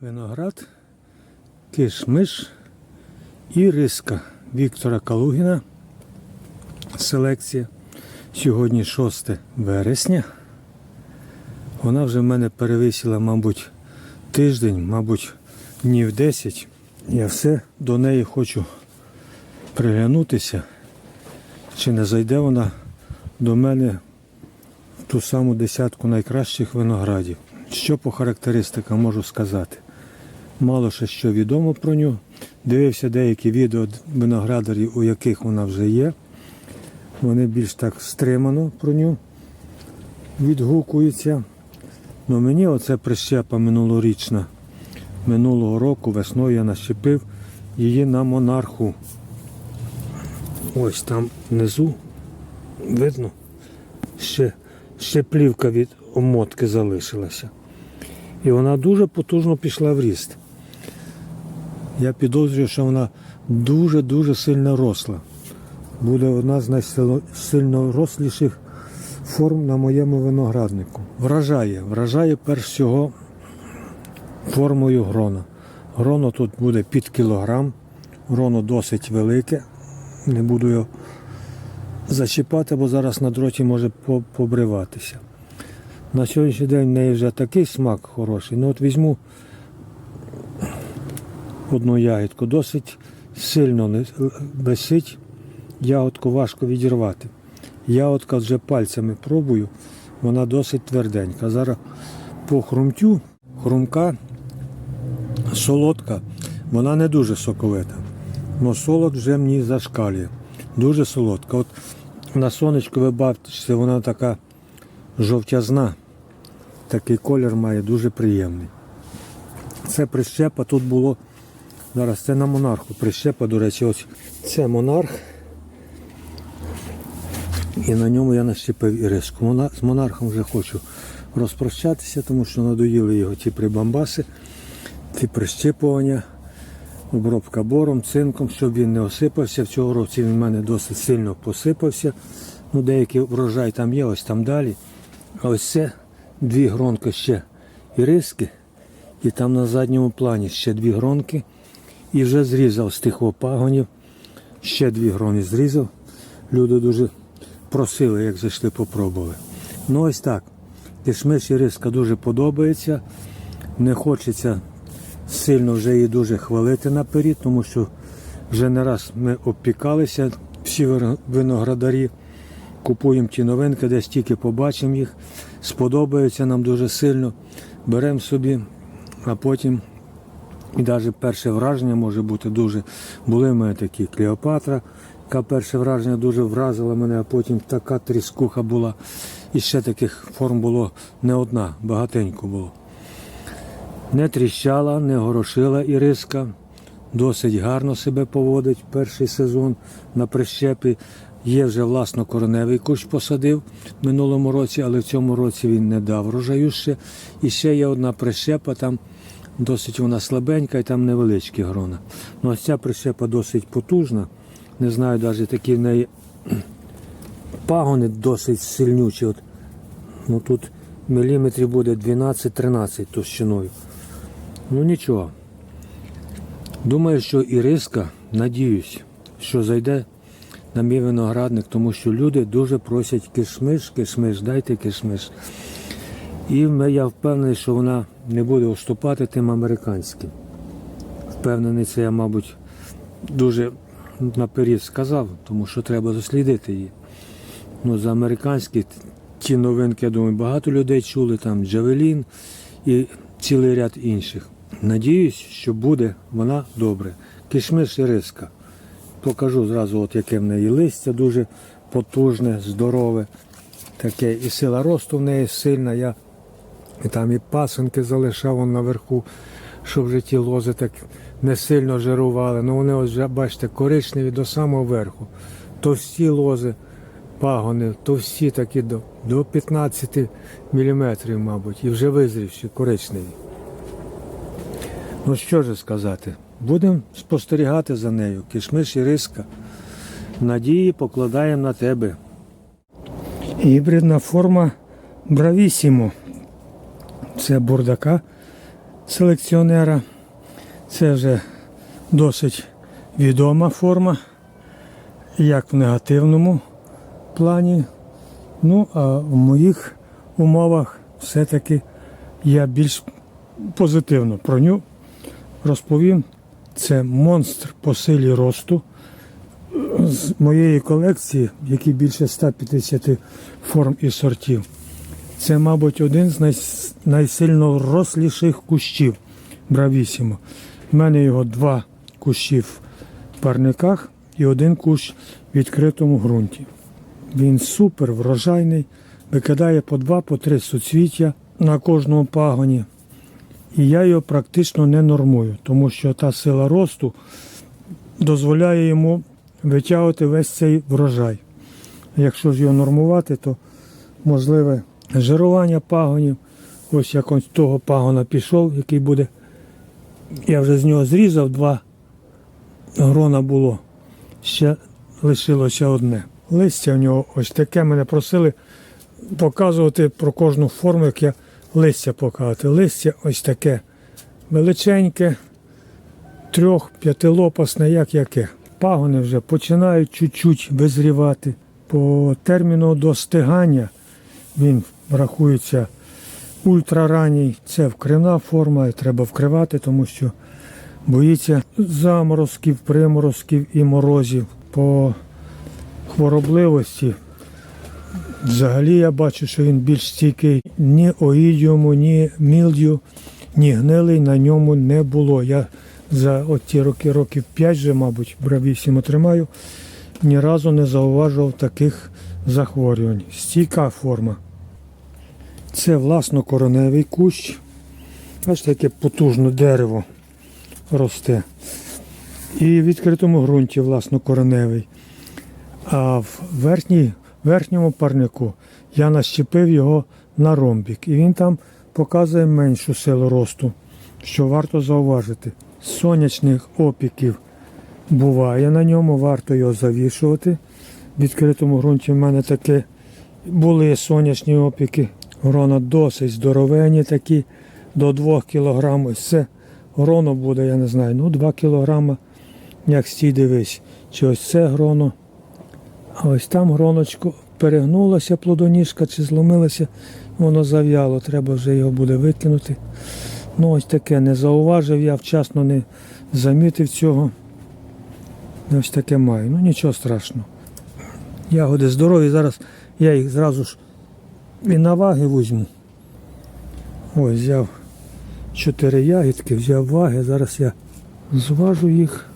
Виноград, кишмиш і риска Віктора Калугіна. Селекція. Сьогодні 6 вересня. Вона вже в мене перевисіла, мабуть, тиждень, мабуть, днів 10. Я все до неї хочу приглянутися, чи не зайде вона до мене в ту саму десятку найкращих виноградів. Що по характеристикам можу сказати? Мало ще що відомо про нього. Дивився деякі відео виноградарів, у яких вона вже є. Вони більш так стримано про нього відгукуються. Ну мені оце прищепа минулорічна. Минулого року весною я нащепив її на монарху. Ось там внизу видно, ще, ще плівка від омотки залишилася. І вона дуже потужно пішла в ріст. Я підозрюю, що вона дуже-дуже сильно росла. Буде одна з найсильно росліших форм на моєму винограднику. Вражає, вражає перш всього формою грона. Гроно тут буде під кілограм, гроно досить велике. Не буду його зачіпати, бо зараз на дроті може побриватися. На сьогоднішній день в неї вже такий смак хороший. Ну от візьму одну ягідку, досить сильно висить, ягодку важко відірвати. Ягодка вже пальцями пробую, вона досить тверденька. Зараз по хрумтю, хрумка солодка, вона не дуже соковита. але солод вже мені зашкалює. Дуже солодка. От на сонечку ви бачите, вона така жовтязна. Такий колір має дуже приємний. Це прищепа тут було. Зараз це на монарху. Прищепа, до речі, ось це монарх. І на ньому я нащепив іриску. З монархом вже хочу розпрощатися, тому що надоїли його ті прибамбаси, ті прищипування, обробка бором, цинком, щоб він не осипався. В цього році він в мене досить сильно посипався. Ну, деякий врожай там є, ось там далі. А ось це дві гронки ще іриски. І там на задньому плані ще дві гронки. І вже зрізав з тих пагонів. Ще дві грони зрізав. Люди дуже просили, як зайшли, попробували. Ну ось так. Кишмиш і риска дуже подобається. Не хочеться сильно вже її дуже хвалити наперед, тому що вже не раз ми обпікалися, всі виноградарі. Купуємо ті новинки, десь тільки побачимо їх. Сподобаються нам дуже сильно. Беремо собі, а потім і навіть перше враження може бути дуже. Були в мене такі Клеопатра, яка перше враження дуже вразила мене, а потім така тріскуха була. І ще таких форм було не одна, багатенько було. Не тріщала, не горошила іриска. Досить гарно себе поводить перший сезон на прищепі. Є вже власно кореневий кущ посадив в минулому році, але в цьому році він не дав врожаю ще. І ще є одна прищепа, там досить вона слабенька і там невеличкі грона. Ну, ось ця прищепа досить потужна. Не знаю, навіть такі в неї пагони досить сильнючі. От, ну, тут міліметрів буде 12-13 товщиною. Ну нічого. Думаю, що і риска, надіюсь, що зайде на мій виноградник, тому що люди дуже просять кишмиш, кишмиш, дайте кишмиш. І я впевнений, що вона не буде уступати тим американським. Впевнений, це я, мабуть, дуже наперед сказав, тому що треба дослідити її. Ну, за американські ті новинки, я думаю, багато людей чули, там Джавелін і цілий ряд інших. Надіюсь, що буде вона добре. Кишмиш і риска. Покажу зразу, от яке в неї листя дуже потужне, здорове. Таке і сила росту в неї сильна. Я і там і пасинки залишав он наверху, щоб вже ті лози так не сильно жирували. Ну вони ось бачите, коричневі до самого верху. Товсті лози, пагони, товсті такі до, до 15 мм, мабуть, і вже визрівші, коричневі. Ну що ж сказати, будемо спостерігати за нею. Кишмиш і риска. Надії покладаємо на тебе. Гібридна форма Бравісімо. Це бурдака селекціонера. Це вже досить відома форма, як в негативному плані. Ну, а в моїх умовах все-таки я більш позитивно про нього розповім. Це монстр по силі росту з моєї колекції, в якій більше 150 форм і сортів. Це, мабуть, один з най... найсильно росліших кущів Бравісімо. У мене його два кущі в парниках і один кущ в відкритому ґрунті. Він супер врожайний, викидає по два, по три суцвіття на кожному пагоні. І я його практично не нормую, тому що та сила росту дозволяє йому витягувати весь цей врожай. Якщо ж його нормувати, то можливе жирування пагонів. Ось як ось того пагона пішов, який буде. Я вже з нього зрізав два грона було. Ще лишилося одне. Листя в нього ось таке. Мене просили показувати про кожну форму, як я листя показувати. Листя ось таке величеньке, трьох, п'ятилопасне, як яке. Пагони вже починають чуть-чуть визрівати. По терміну достигання він рахується ультраранній. Це вкривна форма, і треба вкривати, тому що боїться заморозків, приморозків і морозів. По хворобливості взагалі я бачу, що він більш стійкий. Ні оїдіуму, ні мілдю, ні гнилий на ньому не було. Я за от ті роки, років 5 вже, мабуть, бравісімо тримаю, ні разу не зауважував таких захворювань. Стійка форма. Це власнокороневий кущ. Бачите, яке потужне дерево росте. І в відкритому ґрунті власнокореневий. А в верхній, верхньому парнику я нащепив його на ромбік. І він там показує меншу силу росту, що варто зауважити. Сонячних опіків буває на ньому, варто його завішувати. В відкритому ґрунті в мене таке були сонячні опіки. Грона досить здоровені такі, до 2 кг. Ось Це гроно буде, я не знаю, ну 2 кг, як стій дивись. Чи ось це гроно. А ось там гроночко перегнулося плодоніжка чи зломилося, воно зав'яло, треба вже його буде викинути. Ну ось таке не зауважив, я вчасно не замітив цього. Ось таке маю. Ну нічого страшного. Ягоди здорові, зараз я їх зразу ж і на ваги візьму. Ось взяв чотири ягідки, взяв ваги, зараз я зважу їх.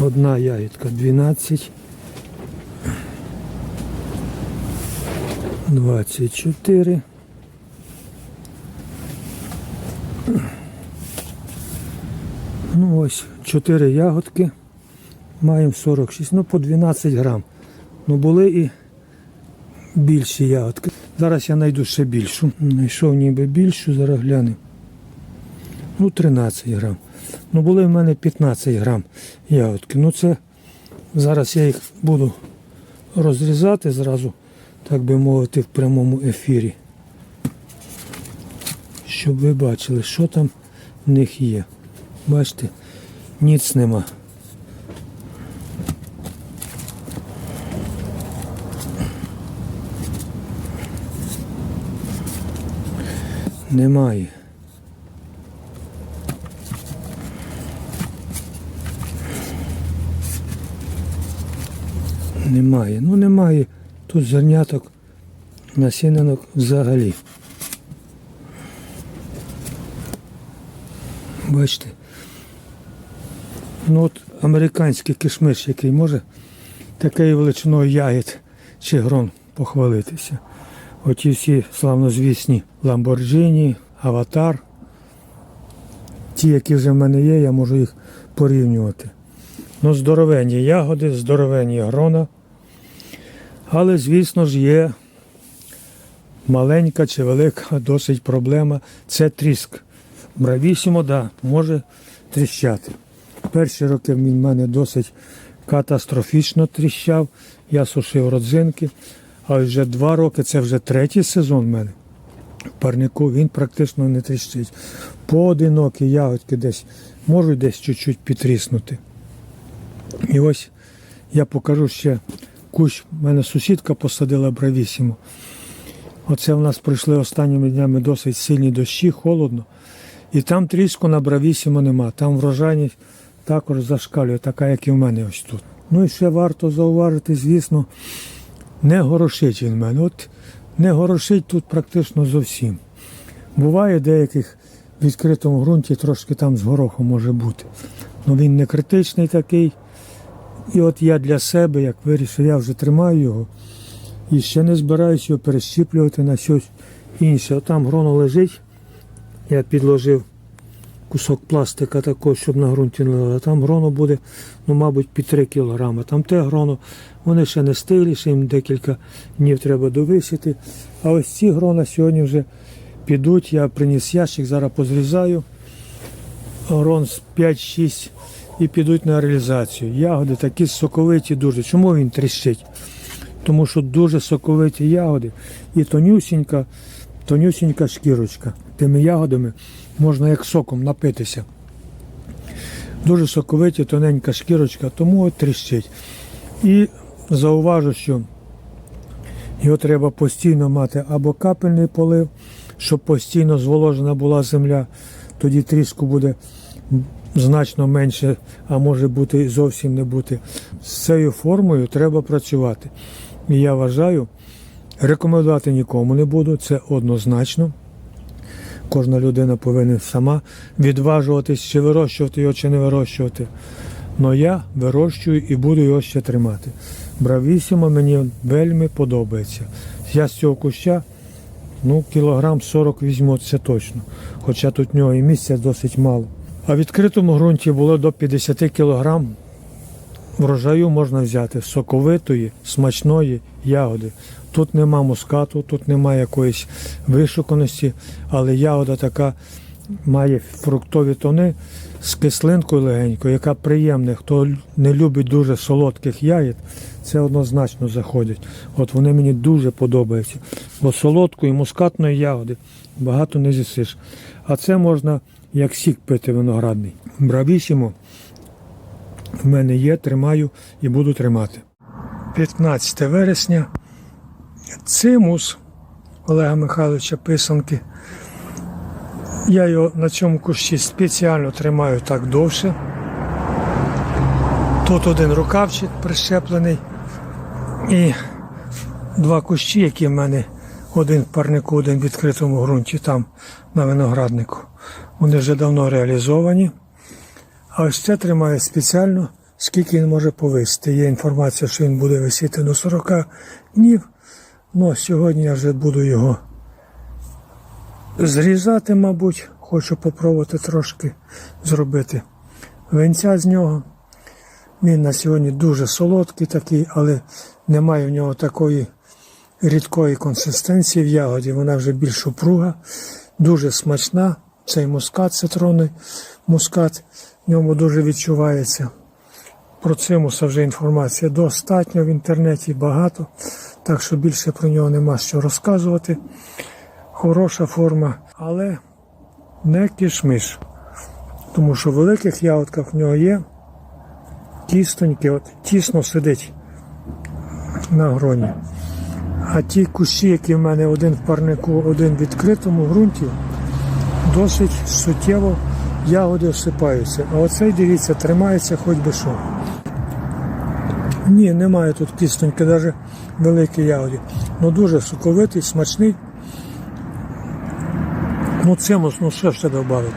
Одна ягідка 12. 24. Ну ось 4 ягодки. Маємо 46, ну по 12 грам. Ну були і більші ягодки. Зараз я знайду ще більшу. Знайшов ніби більшу, зараз гляну. Ну 13 грам. Ну були в мене 15 грам ягодки. Ну це зараз я їх буду розрізати зразу, так би мовити, в прямому ефірі. Щоб ви бачили, що там в них є. Бачите, ніц нема. Немає. Немає. Ну немає. Тут зерняток, насінинок взагалі. Бачите? Ну от американський кишмиш, який може такою величиною ягід чи грон похвалитися. Оті всі славнозвісні Lamborghini, Аватар. Ті, які вже в мене є, я можу їх порівнювати. Ну, здоровенні ягоди, здоровенні грона. Але, звісно ж, є маленька чи велика досить проблема. Це тріск. Бравісімо, да, може тріщати. Перші роки він в мене досить катастрофічно тріщав. Я сушив родзинки. А вже два роки, це вже третій сезон в мене. в парнику він практично не тріщить. Поодинокі ягодки десь можуть десь чуть-чуть підтріснути. І ось я покажу ще кущ. У мене сусідка посадила бравісіму. Оце в нас пройшли останніми днями досить сильні дощі, холодно. І там тріску на бравісімо нема. Там врожайність також зашкалює, така, як і в мене ось тут. Ну і ще варто зауважити, звісно, не горошить він мене. От не горошить тут практично зовсім. Буває деяких в відкритому ґрунті трошки там з горохом може бути. Ну він не критичний такий. І от я для себе, як вирішив, я вже тримаю його і ще не збираюся його перещіплювати на щось інше. От там гроно лежить. Я підложив кусок пластика такого, щоб на ґрунті не лежало. Там гроно буде, ну, мабуть, під 3 кг. Там те гроно, вони ще не стиглі, ще їм декілька днів треба довисіти. А ось ці грона сьогодні вже підуть. Я приніс ящик, зараз позрізаю. Грон з 5-6 і підуть на реалізацію. Ягоди такі соковиті дуже. Чому він тріщить? Тому що дуже соковиті ягоди і тонюсінька, тонюсінька шкірочка. Тими ягодами можна як соком напитися. Дуже соковиті, тоненька шкірочка, тому от тріщить. І зауважу, що його треба постійно мати або капельний полив, щоб постійно зволожена була земля, тоді тріску буде значно менше, а може бути і зовсім не бути. З цією формою треба працювати. І я вважаю, рекомендувати нікому не буду, це однозначно. Кожна людина повинна сама відважуватись, чи вирощувати його, чи не вирощувати. Но я вирощую і буду його ще тримати. Бравісімо мені вельми подобається. Я з цього куща ну, кілограм 40 візьму, це точно. Хоча тут в нього і місця досить мало. А в відкритому ґрунті було до 50 кілограм врожаю можна взяти соковитої, смачної ягоди. Тут нема мускату, тут немає якоїсь вишуканості, але ягода така має фруктові тони з кислинкою легенькою, яка приємна. Хто не любить дуже солодких ягід, це однозначно заходить. От вони мені дуже подобаються. Бо солодкої, мускатної ягоди багато не з'їсиш. А це можна як сік пити виноградний. Бравісімо в мене є, тримаю і буду тримати. 15 вересня. Цимус Олега Михайловича Писанки. Я його на цьому кущі спеціально тримаю так довше. Тут один рукавчик прищеплений і два кущі, які в мене один в парнику, один в відкритому ґрунті, там на винограднику. Вони вже давно реалізовані. А ось це тримаю спеціально, скільки він може повисити. Є інформація, що він буде висіти до 40 днів. Ну, сьогодні я вже буду його зрізати, мабуть. Хочу попробувати трошки зробити венця з нього. Він на сьогодні дуже солодкий такий, але немає в нього такої рідкої консистенції в ягоді. Вона вже більш упруга, дуже смачна. Цей мускат, цитронний мускат, в ньому дуже відчувається. Про цимуса вже інформація достатньо в інтернеті багато, так що більше про нього нема що розказувати. Хороша форма, але не кішмиш. Тому що в великих ягодках в нього є тістоньки, от тісно сидить на гроні. А ті кущі, які в мене один в парнику, один в відкритому ґрунті, досить суттєво ягоди осипаються. А оцей, дивіться, тримається хоч би що. Ні, немає тут кістоньки, навіть великі ягоді. Ну дуже соковитий, смачний. Ну цимус, ну що ще додати?